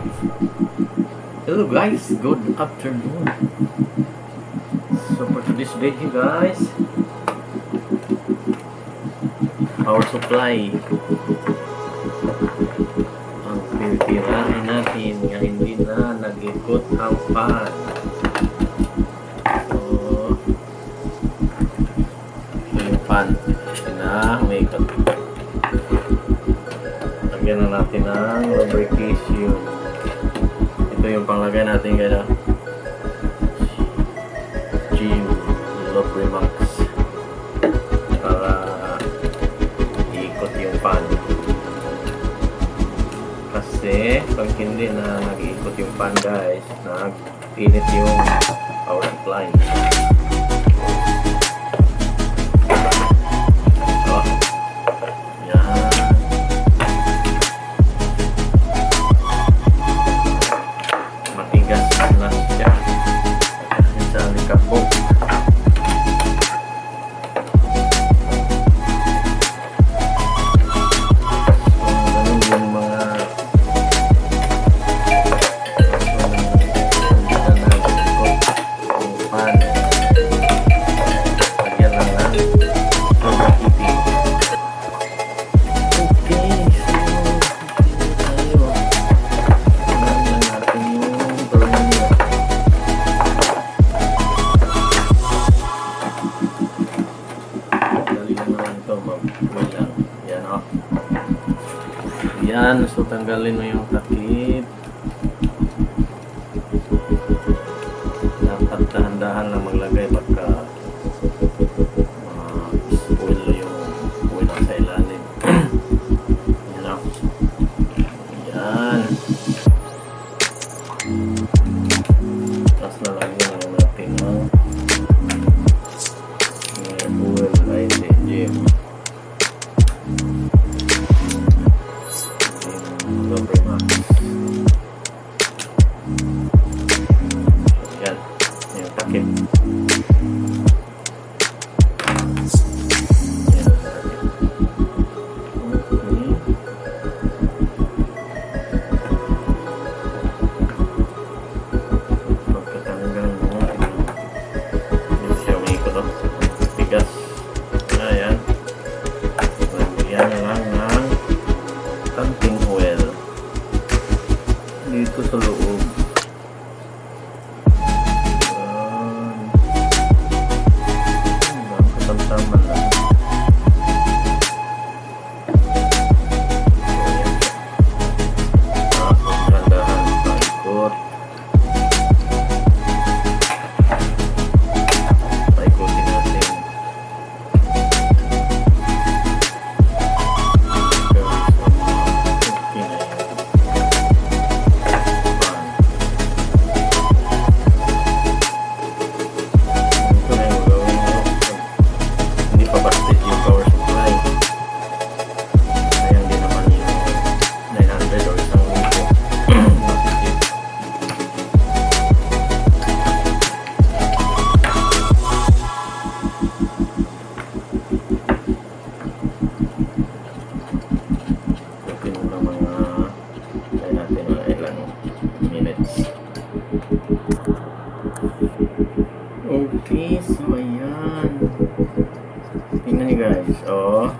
Hello guys, good afternoon. So for today's video guys, power supply. Ang pipirahin natin nga hindi na nag-ikot ang fan. So, yung fan. Ito na, umikot. Lagyan na natin ng lubrication. Yung panglagay natin kaya Gym Lubrimax para iikot yung fan. Kasi pag hindi na nag-iikot yung fan guys, nag-init yung power supply. Yan, so tanggalin mo yung takip. Dapat dahan-dahan lang maglagay baka o, fish. So, ayan. Tingnan niyo guys. Oh.